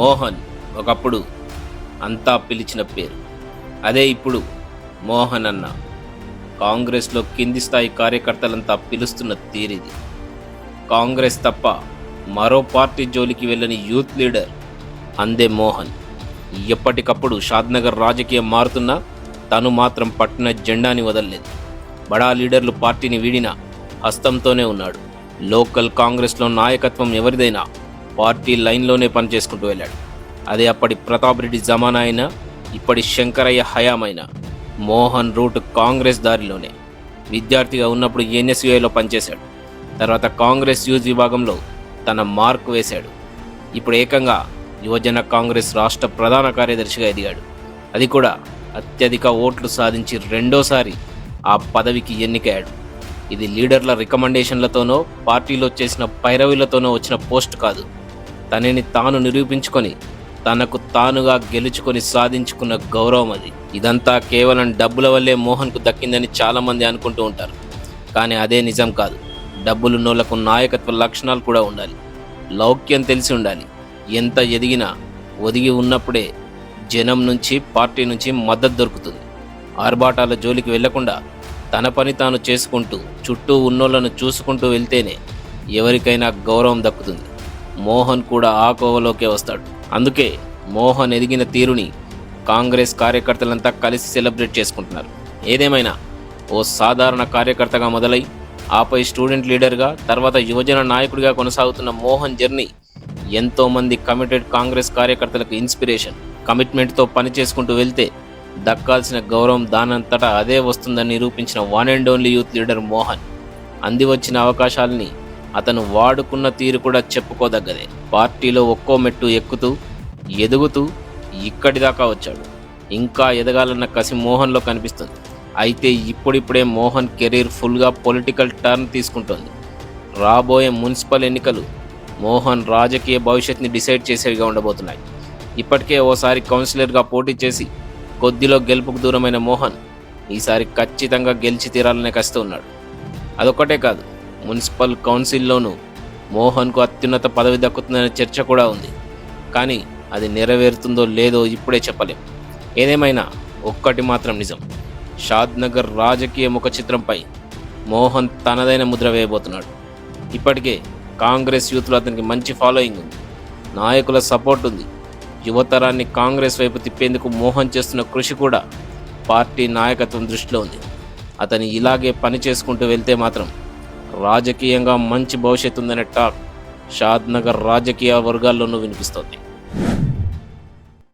మోహన్ ఒకప్పుడు అంతా పిలిచిన పేరు. అదే ఇప్పుడు మోహన్ అన్న. కాంగ్రెస్లో కింది స్థాయి కార్యకర్తలంతా పిలుస్తున్న తీరిది. కాంగ్రెస్ తప్ప మరో పార్టీ జోలికి వెళ్ళని యూత్ లీడర్ అందే మోహన్. ఎప్పటికప్పుడు షాద్నగర్ రాజకీయం మారుతున్నా తను మాత్రం పట్టిన జెండాని వదలలేదు. బడా లీడర్లు పార్టీని వీడినా హస్తంతోనే ఉన్నాడు. లోకల్ కాంగ్రెస్లో నాయకత్వం ఎవరిదైనా పార్టీ లైన్లోనే పనిచేసుకుంటూ వెళ్ళాడు. అదే అప్పటి ప్రతాప్ రెడ్డి జమానా అయినా ఇప్పటి శంకరయ్య హయామైనా మోహన్ రూట్ కాంగ్రెస్ దారిలోనే. విద్యార్థిగా ఉన్నప్పుడు ఎన్ఎస్యుఐలో పనిచేశాడు. తర్వాత కాంగ్రెస్ యూత్ విభాగంలో తన మార్క్ వేశాడు. ఇప్పుడు ఏకంగా యువజన కాంగ్రెస్ రాష్ట్ర ప్రధాన కార్యదర్శిగా ఎదిగాడు. అది కూడా అత్యధిక ఓట్లు సాధించి రెండోసారి ఆ పదవికి ఎన్నికయ్యాడు. ఇది లీడర్ల రికమెండేషన్లతోనో పార్టీలో చేసిన పైరవీలతోనో వచ్చిన పోస్ట్ కాదు. తనని తాను నిరూపించుకొని తనకు తానుగా గెలుచుకొని సాధించుకున్న గౌరవం అది. ఇదంతా కేవలం డబ్బుల వల్లే మోహన్కు దక్కిందని చాలామంది అనుకుంటూ ఉంటారు. కానీ అదే నిజం కాదు. డబ్బులున్నోళ్ళకు నాయకత్వ లక్షణాలు కూడా ఉండాలి. లౌక్యం తెలిసి ఉండాలి. ఎంత ఎదిగినా ఒదిగి ఉన్నప్పుడే జనం నుంచి పార్టీ నుంచి మద్దతు దొరుకుతుంది. ఆర్భాటాల జోలికి వెళ్ళకుండా తన పని తాను చేసుకుంటూ చుట్టూ ఉన్నోళ్ళను చూసుకుంటూ వెళ్తేనే ఎవరికైనా గౌరవం దక్కుతుంది. మోహన్ కూడా ఆ కోవలోకే వస్తాడు. అందుకే మోహన్ ఎదిగిన తీరుని కాంగ్రెస్ కార్యకర్తలంతా కలిసి సెలబ్రేట్ చేసుకుంటున్నారు. ఏదేమైనా ఓ సాధారణ కార్యకర్తగా మొదలై ఆపై స్టూడెంట్ లీడర్గా తర్వాత యువజన నాయకుడిగా కొనసాగుతున్న మోహన్ జర్నీ ఎంతోమంది కమిటెడ్ కాంగ్రెస్ కార్యకర్తలకు ఇన్స్పిరేషన్. కమిట్మెంట్తో పని చేసుకుంటూ వెళ్తే దక్కాల్సిన గౌరవం దానంతటా అదే వస్తుందని నిరూపించిన one and only youth leader Mohan. అంది వచ్చిన అవకాశాలని అతను వాడుకున్న తీరు కూడా చెప్పుకోదగ్గదే. పార్టీలో ఒక్కో మెట్టు ఎక్కుతూ ఎదుగుతూ ఇక్కడి దాకా వచ్చాడు. ఇంకా ఎదగాలన్న కసి మోహన్లో కనిపిస్తుంది. అయితే ఇప్పుడిప్పుడే మోహన్ కెరీర్ ఫుల్గా పొలిటికల్ టర్న్ తీసుకుంటోంది. రాబోయే మున్సిపల్ ఎన్నికలు మోహన్ రాజకీయ భవిష్యత్ని డిసైడ్ చేసేవిగా ఉండబోతున్నాయి. ఇప్పటికే ఓసారి కౌన్సిలర్గా పోటీ చేసి కొద్దిలో గెలుపుకు దూరమైన మోహన్ ఈసారి ఖచ్చితంగా గెలిచి తీరాలనే కస్తూ ఉన్నాడు. అదొక్కటే కాదు మున్సిపల్ కౌన్సిల్లోనూ మోహన్కు అత్యున్నత పదవి దక్కుతుందనే చర్చ కూడా ఉంది. కానీ అది నెరవేరుతుందో లేదో ఇప్పుడే చెప్పలేం. ఏదేమైనా ఒక్కటి మాత్రం నిజం. షాద్ నగర్ రాజకీయ ముఖ చిత్రంపై మోహన్ తనదైన ముద్ర వేయబోతున్నాడు. ఇప్పటికే కాంగ్రెస్ యూత్లో అతనికి మంచి ఫాలోయింగ్ ఉంది. నాయకుల సపోర్ట్ ఉంది. యువతరాన్ని కాంగ్రెస్ వైపు తిప్పేందుకు మోహన్ చేస్తున్న కృషి కూడా పార్టీ నాయకత్వం దృష్టిలో ఉంది. అతను ఇలాగే పని చేసుకుంటూ వెళ్తే మాత్రం రాజకీయంగా మంచి భవిష్యత్తు ఉందనే టాక్ షాద్ నగర్ రాజకీయ వర్గాల్లోనూ వినిపిస్తోంది.